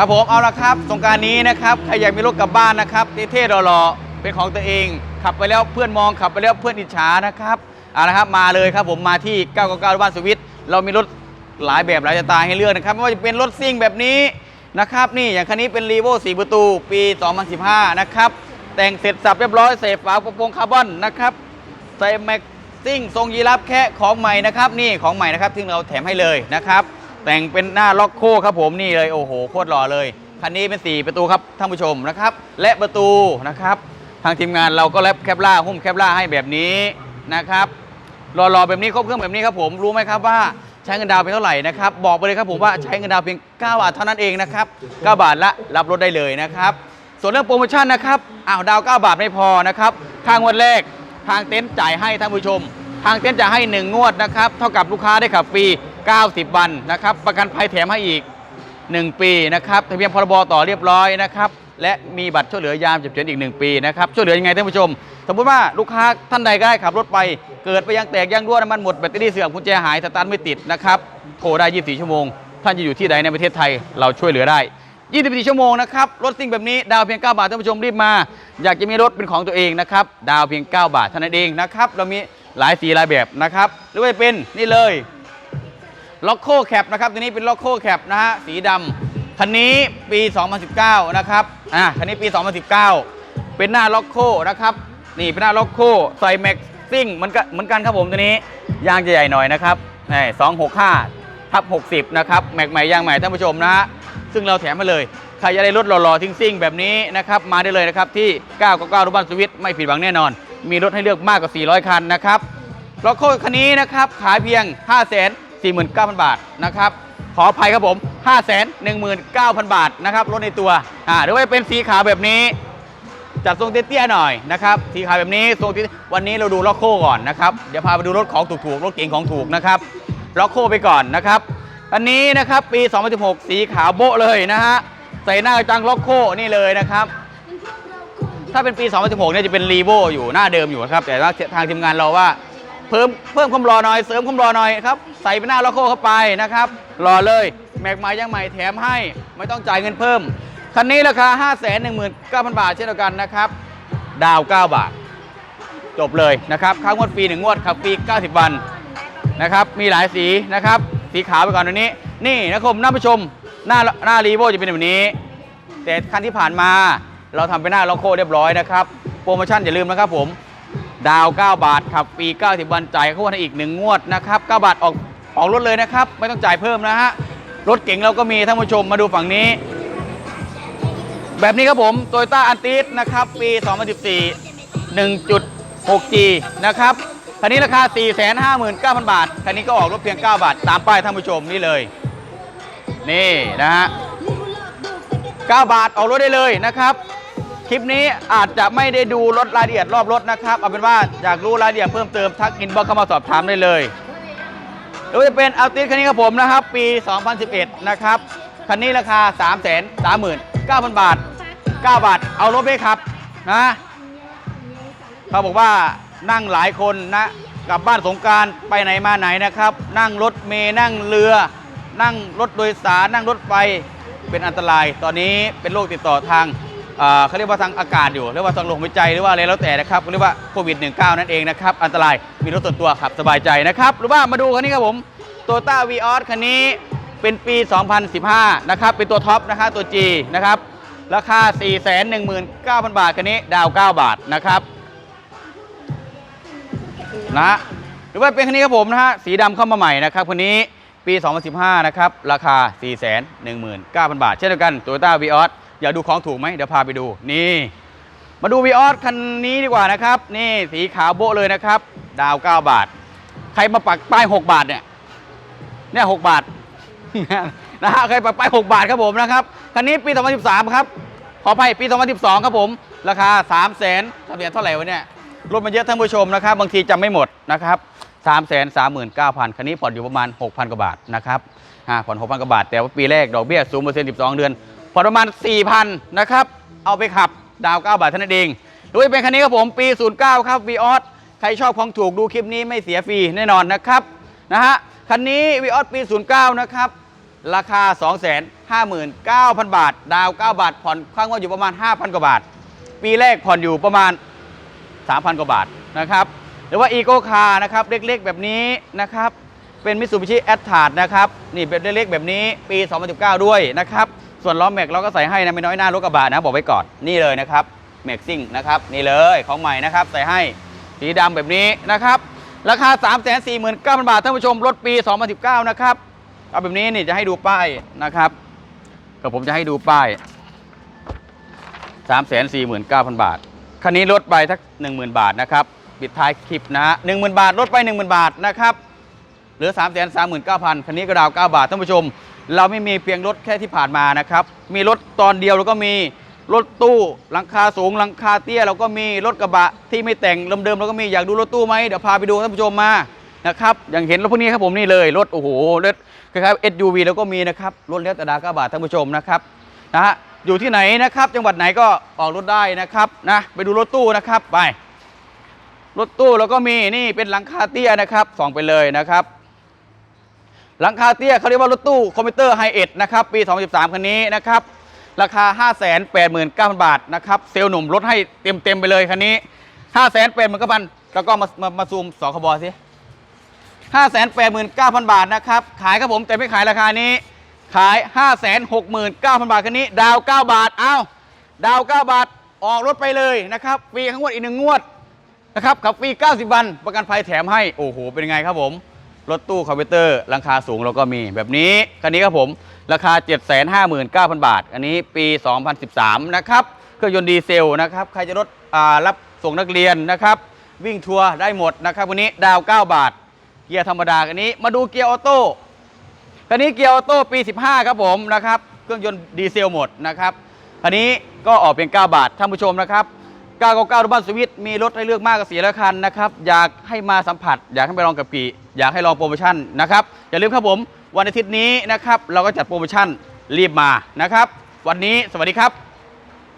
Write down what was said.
ครับผมเอาละครับสงการนี้นะครับใครอยากมีรถกลับบ้านนะครับเท่ๆรอๆเป็นของตัวเอง ขับไปแล้วเพื่อนมองขับไปแล้วเพื่อนอิจฉานะครับเอาละครับมาเลยครับผมมาที่ 999บ้านสวิตเรามีรถหลายแบบหลายสไตล์ให้เลือกนะครับไม่ว่าจะเป็นรถซิ่งแบบนี้นะครับนี่อย่างคันนี้เป็นรีโว่4ประตูปี 2015 นะครับแต่งเสร็จสับเรียบร้อยเสฝาโปรงคาร์บอนนะครับใส่แม็กซิ่งทรงยีราฟแค่ของใหม่นะครับนี่ของใหม่นะครับที่เราแถมให้เลยนะครับ แต่งเป็นหน้าล็อกโคครับผมนี่เลยโอ้โหโคตรหล่อเลยคันนี้เป็น 4 ประตูครับท่านผู้ชมนะครับ และประตูนะครับ ทางทีมงานเราก็แลบแคปล่าหุ้มแคปล่าให้แบบนี้นะครับหล่อๆแบบนี้ครบเครื่องแบบนี้ครับผมรู้ไหมครับว่าใช้เงินดาวน์ไปเท่าไหร่นะครับ บอกไปเลยครับผมว่าใช้เงินดาวเพียง 9 บาทเท่านั้นเองนะครับ 9 บาทละรับรถได้เลยนะครับ ส่วนเรื่องโปรโมชั่นนะครับอ้าวดาว 9 บาทไม่พอนะครับค่างวดแรกทางเต็นท์จ่ายให้ท่านผู้ชม ทางเต็นจะให้ 1 งวดนะครับ เท่ากับลูกค้าได้ขับฟรี 90 วันนะครับ ประกันภัยแถมให้อีก 1 ปีนะครับทะเบียนพรบต่อเรียบร้อยนะครับ และมีบัตรช่วยเหลือยามฉุกเฉินอีก 1 ปีนะครับ ช่วยเหลือยังไงท่านผู้ชม สมมติว่าลูกค้าท่านใดก็ได้ขับรถไป เกิดไปยางแตกยางรั่วน้ำมันหมดแบตเตอรี่เสื่อมกุญแจหายสตาร์ทไม่ติดนะครับโทรได้ 24 ชั่วโมง ท่านจะอยู่ที่ใดในประเทศไทยเราช่วยเหลือได้ 24 ชั่วโมงนะครับ รถซิ่งแบบนี้ดาวเพียง 9 บาทท่านผู้ชมรีบมา อยากจะมีรถเป็นของตัวเองนะครับ ดาวเพียง 9 บาทเท่านั้นเองนะครับ เรามี หลายสีหลายแบบนะครับหรือว่าจะเป็นนี่เลยล็อกโคแคปนะครับตัวนี้เป็นล็อกโคแคปนะฮะสีดำคันนี้ปี 2019 นะครับอ่าคันนี้ปี 2019 เป็นหน้าล็อกโคนะครับนี่เป็นหน้าล็อกโคใส่แม็กซิ่งเหมือนกันเหมือนกันครับผมตัวนี้ยางจะใหญ่หน่อยนะครับนี่265ทับ60นะครับแม็กใหม่ยางใหม่ท่านผู้ชมนะฮะซึ่งเราแถมมาเลยใครจะได้รถหล่อๆทิ้งซิ่งๆแบบนี้นะครับมาได้เลยนะครับที่ 999รูบ้านสวิตไม่ผิดหวังแน่นอน มีรถให้เลือกมากกว่า 400 คันนะครับล็อกโคคันนี้นะครับขายเพียง 5 4 9 0 0 0 บาทนะครับขออภัยครับผม 5 1 9 0 0 0 บาทนะครับรถในตัวอ่าหรือว่าเป็นสีขาวแบบนี้จัดทรงเตี้ยๆหน่อยนะครับสีขาวแบบนี้ทรงที่วันนี้เราดูล็อกโคก่อนนะครับเดี๋ยวพาไปดูรถของถูกๆรถเก๋งของถูกนะครับล็อกโคไปก่อนนะครับอันนี้นะครับปี 2016 สีขาวโบ๊ะเลยนะฮะใส่หน้ากระจังล็อกโคนี่เลยนะครับ ถ้าเป็นปี 2016เนี่ยจะเป็นรีโวอยู่หน้าเดิมอยู่ครับ แต่ว่าทางทีมงานเราว่าเพิ่มเพิ่มความรอหน่อยเสริมความรอหน่อยครับใส่เป็นหน้าล็อกโคเข้าไปนะครับ รอเลยแม็กใหม่ยังใหม่แถมให้ไม่ต้องจ่ายเงินเพิ่ม คันนี้ราคา 5 1 9 0 0 0 บาทเช่นเดียวกันนะครับ ดาว 9 บาท จบเลยนะครับค่างวดฟรี1งวดขับฟรี 90 วันนะครับมีหลายสีนะครับสีขาวไปก่อนตัวนี้ นี่นะครับท่านผู้ชมหน้าหน้ารีโวจะเป็นแบบนี้ แต่คันที่ผ่านมา เราทำเป็นหน้าล็อกโคเรียบร้อยนะครับ โปรโมชั่นอย่าลืมนะครับผม ดาว 9 บาทขับฟรี90 วันจ่ายเข้าวันอีก 1 งวดนะครับ 9 บาทออกออกรถเลยนะครับ ไม่ต้องจ่ายเพิ่มนะฮะ รถเก๋งเราก็มีท่านผู้ชมมาดูฝั่งนี้ แบบนี้ครับผมโตโยต้าอันติสนะครับ ปี 2014 1.6G นะครับ คันนี้ราคา 459,000 บาท คันนี้ก็ออกรถเพียง 9 บาท ตามป้ายท่านผู้ชมนี่เลย นี่นะฮะ 9 บาทออกรถได้เลยนะครับ คลิปนี้อาจจะไม่ได้ดูรถรายละเอียดรอบรถนะครับ เอาเป็นว่าอยากรู้รายละเอียดเพิ่มเติมทักอินบ็อกเข้ามาสอบถามได้เลยหรือว่จะเป็นอัลติสคันนี้ครับผมนะครับ ปี 2011 นะครับ คันนี้ราคา 3 3 9 0 0 0 บาท 9 บาท เอารถไปขับนะเขาบอกว่านั่งหลายคนนะกลับบ้านสงการไปไหนมาไหนนะครับ นั่งรถเมล์นั่งเรือ นั่งรถโดยสารนั่งรถไฟเป็นอันตราย ตอนนี้เป็นโรคติดต่อทาง เขาเรียกว่าทางอากาศอยู่เรียกว่าทางลมหายใจหรือว่าอะไรแล้วแต่นะครับเรียกว่าโควิด -19 นั่นเองนะครับ อันตรายมีรถส่วนตัวขับสบายใจนะครับ หรือว่ามาดูคันนี้ครับผมโตต้าวีออสคันนี้เป็นปี 2015 นะครับ เป็นตัวท็อปนะครับตัว G นะครับ ราคา 419,000 บาทคันนี้ ดาว 9 บาทนะครับนะหรือว่าเป็นคันนี้ครับผมนะฮะสีดำเข้ามาใหม่นะครับคันนี้ปี 2015 นะครับ ราคา 419,000 บาท เช่นเดียวกัน Toyota v ี อยากดูของถูกไหมเดี๋ยวพาไปดูนี่ มาดู v ีออสคันนี้ดีกว่านะครับ นี่สีขาวโบะเลยนะครับ ดาว 9 บาท ใครมาปักป้าย 6 บาทเนี่ยเนี่ย6บาทนะฮะใครปักป้าย 6 บาทครับผมนะครับคันนี้ปี 2013 ครับขออภัยปี 2012 ครับผม ราคา 3 0 0 0 0 0ทะเบียนเท่าไหร่วะเนี่ยรถมันเยอะท่านผู้ชมนะครับ บางทีจำไม่หมดนะครับ3 3 9 0 0 0คันนี้ผ่อนอยู่ประมาณ 6,000 กว่าบาทนะครับอ่าผ่อน 6,000 กว่าบาท แต่ว่าปีแรกดอกเบี้ย0% 12 เดือน ผ่อนประมาณ 4,000 นะครับ เอาไปขับดาว 9 บาทเท่านั้นเองโดยเป็นคันนี้ครับผมปี 09 ครับวีออสใครชอบของถูกดูคลิปนี้ไม่เสียฟรีแน่นอนนะครับนะฮะคันนี้วีออสปี 09 นะครับ ราคา 259,000 บาท ดาว 9 บาท ผ่อนข้างว่าอยู่ประมาณ 5,000 กว่าบาท ปีแรกผ่อนอยู่ประมาณ 3,000 กว่าบาทนะครับหรือว่าอีโ c คาร์นะครับเล็กๆ แบบนี้นะครับเป็นมิ t ซูบิชิแอตทาร์ดนะครับนี่เป็นเล็กๆแบบนี้ปี 2019 ด้วยนะครับ ส่วนล้อแม็กเราก็ใส่ให้นะไม่น้อยหน้ารถกระบะนะบอกไว้ก่อนนี่เลยนะครับแม็กซิ่งนะครับนี่เลยของใหม่นะครับใส่ให้สีดำแบบนี้นะครับราคา 349,000 บาทท่านผู้ชมรถปี 2019 นะครับเอาแบบนี้นี่จะให้ดูป้ายนะครับก็ผมจะให้ดูป้าย 349,000 บาทคันนี้ลดไปทัก 10,000 บาทนะครับปิดท้ายคลิปนะฮะ10,000บาทลดไป 10,000 บาทนะครับ เหลือ 3 3 9 0 0 0คันนี้ก็ดาว9บาทท่านผู้ชม เราไม่มีเพียงรถแค่ที่ผ่านมานะครับ มีรถตอนเดียวแล้วก็มีรถตู้หลังคาสูงหลังคาเตี้ยเราก็มีรถกระบะที่ไม่แต่งเดิมๆเราก็มีอยากดูรถตู้ไหมเดี๋ยวพาไปดูท่านผู้ชมมานะครับอย่างเห็นรถพวกนี้ครับผมนี่เลยรถโอ้โหรถคล้ายๆ SUV แล้วก็มีนะครับรถเลี้ยวแต่ดาว9บาทท่านผู้ชมนะครับนะฮะอยู่ที่ไหนนะครับ จังหวัดไหนก็ออกรถได้นะครับนะไปดูรถตู้นะครับไปรถตู้เราก็มีนี่เป็นหลังคาเตี้ยนะครับส่องไปเลยนะครับ หลังคาเตี้ยเขาเรียกว่ารถตู้คอมพิวเตอร์ไฮเอ็ดนะครับปี 2013 คันนี้นะครับราคา 589,000 บาทนะครับเซลล์หนุ่มลดให้เต็มๆไปเลยคันนี้ 589,000แล้วก็มามามาซูมสคบสิ589,000 บาทนะครับขายครับผมแต่ไม่ขายราคานี้ขาย 569,000 บาทคันนี้ ดาว 9 บาทเอ้าดาว 9 บาทออกรถไปเลยนะครับฟรีทั้งงวดอีกหนึ่งงวดนะครับขับฟรี 90 วัน ประกันภัยแถมให้ โอ้โห เป็นไงครับผม รถตู้คอมพิวเตอร์ราคาสูงเราก็มีแบบนี้คันนี้ครับผมราคา 759,000 บาท อันนี้ปี 2013 นะครับ เครื่องยนต์ดีเซลนะครับ ใครจะรถอ่ารับส่งนักเรียนนะครับ วิ่งทัวร์ได้หมดนะครับวันนี้ดาว 9 บาท เกียร์ธรรมดาอันนี้มาดูเกียร์ออโต้คันนี้เกียร์ออโต้ปี 15 ครับผมนะครับ เครื่องยนต์ดีเซลหมดนะครับ คันนี้ก็ออกเป็น 9 บาท ท่านผู้ชมนะครับ 999รถบ้านสวิตมีรถให้เลือกมากกว่าสีละคันนะครับอยากให้มาสัมผัส อยากให้ไปลองกับกี่อยากให้ลองโปรโมชั่นนะครับอย่าลืมครับผมวันอาทิตย์นี้นะครับเราก็จัดโปรโมชั่นรีบมานะครับ วันนี้สวัสดีครับ